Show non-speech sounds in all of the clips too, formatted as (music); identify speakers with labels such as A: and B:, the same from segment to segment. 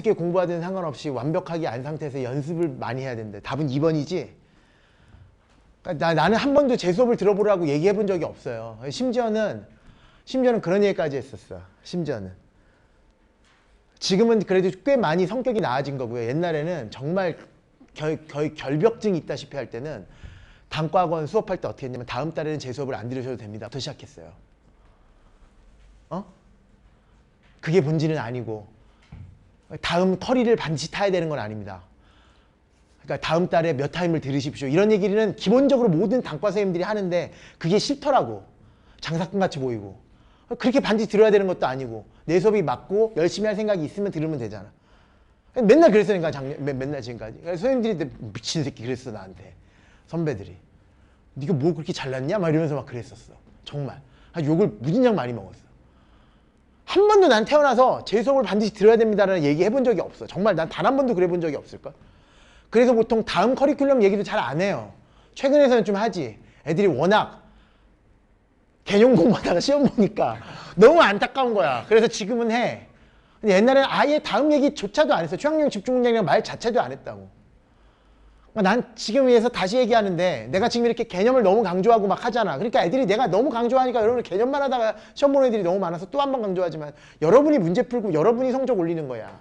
A: 어떻게 공부하든 상관없이 완벽하게 안 상태에서 연습을 많이 해야 된대. 답은 2번이지. 그러니까 나, 나는 한 번도 제 수업을 들어보라고 얘기해 본 적이 없어요. 심지어는 심지어는 그런 얘기까지 했었어. 심지어는. 지금은 그래도 꽤 많이 성격이 나아진 거고요. 옛날에는 정말 결, 거의 결벽증이 있다시피 할 때는 단과학원 수업할 때 어떻게 했냐면 다음 달에는 제 수업을 안 들으셔도 됩니다. 부터 시작했어요. 어? 그게 본질은 아니고 다음 커리를 반드시 타야 되는 건 아닙니다. 그러니까 다음 달에 몇 타임을 들으십시오. 이런 얘기는 기본적으로 모든 단과 선생님들이 하는데 그게 싫더라고. 장사꾼 같이 보이고. 그렇게 반드시 들어야 되는 것도 아니고 내 수업이 맞고 열심히 할 생각이 있으면 들으면 되잖아. 맨날 그랬으니까 작년, 맨- 맨날 지금까지. 그래서 선생님들이 미친 새끼 그랬어 나한테. 선배들이. 네가 뭐 그렇게 잘났냐? 막 이러면서 막 그랬었어. 정말. 아, 욕을 무진장 많이 먹었어. 한 번도 난 태어나서 제 수업을 반드시 들어야 됩니다라는 얘기 해본 적이 없어. 정말 난 단 한 번도 그래 본 적이 없을걸. 그래서 보통 다음 커리큘럼 얘기도 잘 안 해요. 최근에서는 좀 하지. 애들이 워낙 개념 공부하다가 (laughs) 시험 보니까 너무 안타까운 거야. 그래서 지금은 해. 근데 옛날에는 아예 다음 얘기조차도 안 했어. 취향용 집중 문장이랑 말 자체도 안 했다고. 그러니까 난 지금 위해서 다시 얘기하는데 내가 지금 이렇게 개념을 너무 강조하고 막 하잖아. 그러니까 애들이 내가 너무 강조하니까 여러분 개념만 하다가 시험 보는 애들이 너무 많아서 또 한 번 강조하지만 여러분이 문제 풀고 여러분이 성적 올리는 거야.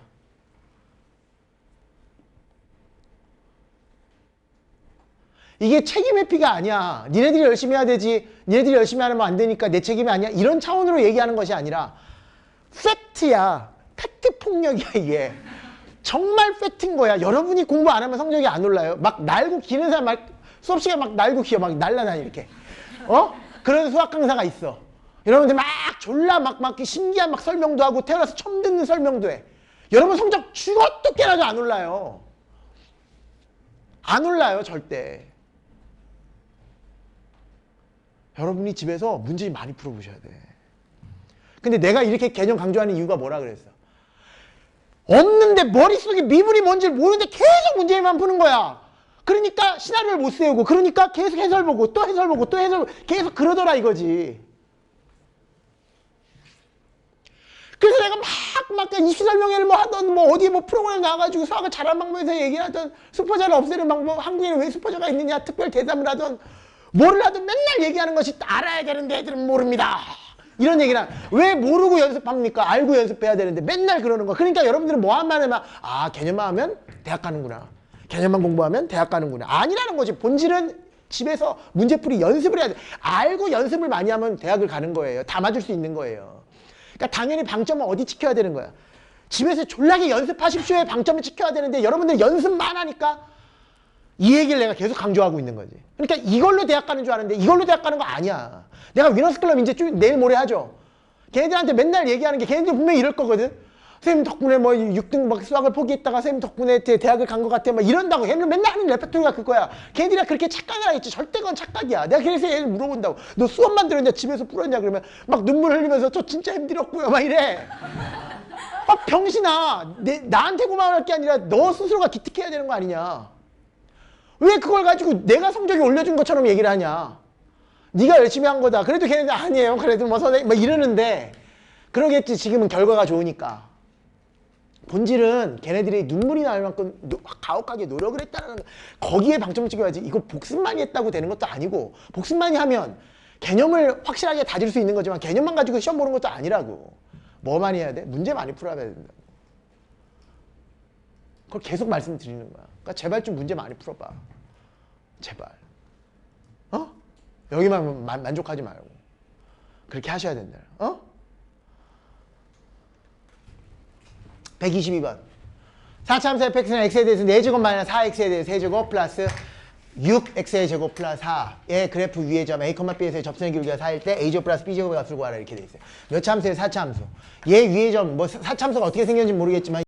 A: 이게 책임 회피가 아니야. 니네들이 열심히 해야 되지. 니네들이 열심히 하면 안 되니까 내 책임이 아니야. 이런 차원으로 얘기하는 것이 아니라 팩트야. 팩트 폭력이야 이게. 정말 팩트인 거야. 여러분이 공부 안 하면 성적이 안 올라요. 막 날고 기는 사람 막 수업 시간에 막 날고 기어 막 날라다니 이렇게. 어? 그런 수학 강사가 있어. 여러분들 막 졸라 막, 막 신기한 막 설명도 하고 태어나서 처음 듣는 설명도 해. 여러분 성적 죽어도 깨라도 안 올라요. 안 올라요 절대. 여러분이 집에서 문제 많이 풀어보셔야 돼. 근데 내가 이렇게 개념 강조하는 이유가 뭐라 그랬어? 없는데 머릿속에 미분이 뭔지 모르는데 계속 문제만 푸는 거야. 그러니까 시나리오를 못 세우고 그러니까 계속 해설 보고 또 해설 보고 또 해설 보고 계속 그러더라 이거지. 그래서 내가 막, 막, 입시 설명회를 뭐 하던, 뭐, 어디에 뭐 프로그램 나와가지고 수학을 잘하는 방법에서 얘기를 하던, 수포자를 없애는 방법, 한국에는 왜 수포자가 있느냐, 특별 대담을 하던, 뭐를 하든 맨날 얘기하는 것이 알아야 되는데 애들은 모릅니다. 이런 얘기를 왜 모르고 연습합니까? 알고 연습해야 되는데 맨날 그러는 거. 그러니까 여러분들은 뭐 하면 하면 아 개념만 하면 대학 가는구나. 개념만 공부하면 대학 가는구나. 아니라는 거지. 본질은 집에서 문제풀이 연습을 해야 돼. 알고 연습을 많이 하면 대학을 가는 거예요. 다 맞을 수 있는 거예요. 그러니까 당연히 방점은 어디 지켜야 되는 거야. 집에서 졸라게 연습하십시오의 방점을 지켜야 되는데 여러분들 연습만 하니까 이 얘기를 내가 계속 강조하고 있는 거지. 그러니까 이걸로 대학 가는 줄 아는데 이걸로 대학 가는 거 아니야. 내가 위너스 클럽 이제 쭉 내일 모레 하죠. 걔네들한테 맨날 얘기하는 게 걔네들 분명히 이럴 거거든. 선생님 덕분에 뭐 6등 막 수학을 포기했다가 선생님 덕분에 대- 대학을 간 것 같아. 막 이런다고. 걔네들 맨날 하는 레퍼토리가 그거야. 걔네들이 그렇게 착각을 하겠지. 절대 그건 착각이야. 내가 그래서 얘를 물어본다고. 너 수업만 들었냐? 집에서 풀었냐? 그러면 막 눈물 흘리면서 저 진짜 힘들었고요. 막 이래. 아 병신아. 내, 나한테 고마워할 게 아니라 너 스스로가 기특해야 되는 거 아니냐. 왜 그걸 가지고 내가 성적이 올려준 것처럼 얘기를 하냐? 네가 열심히 한 거다. 그래도 걔네들 아니에요. 그래도 뭐 선생님 뭐 이러는데 그러겠지. 지금은 결과가 좋으니까. 본질은 걔네들이 눈물이 날 만큼 노- 가혹하게 노력을 했다는 거. 거기에 방점을 찍어야지. 이거 복습만이 했다고 되는 것도 아니고 복습만이 하면 개념을 확실하게 다질 수 있는 거지만 개념만 가지고 시험 보는 것도 아니라고. 뭐 많이 해야 돼? 문제 많이 풀어야 된다고. 그걸 계속 말씀드리는 거야. 그러니까 제발 좀 문제 많이 풀어봐. 제발. 어? 여기만 만, 만족하지 말고. 그렇게 하셔야 된다. 어? 122번. 4참수의 팩트는 x에 대해서 4제곱 마이너스 4x에 대해서 3제곱 플러스 6x의 제곱 플러스 4의 그래프 위의 점 a, b에서의 접선의 길이가 4일 때 a제곱 플러스 b제곱의 값을 구하라 이렇게 돼 있어요. 몇 참수의 4참수. 얘 위의 점, 뭐 4참수가 어떻게 생겼는지 모르겠지만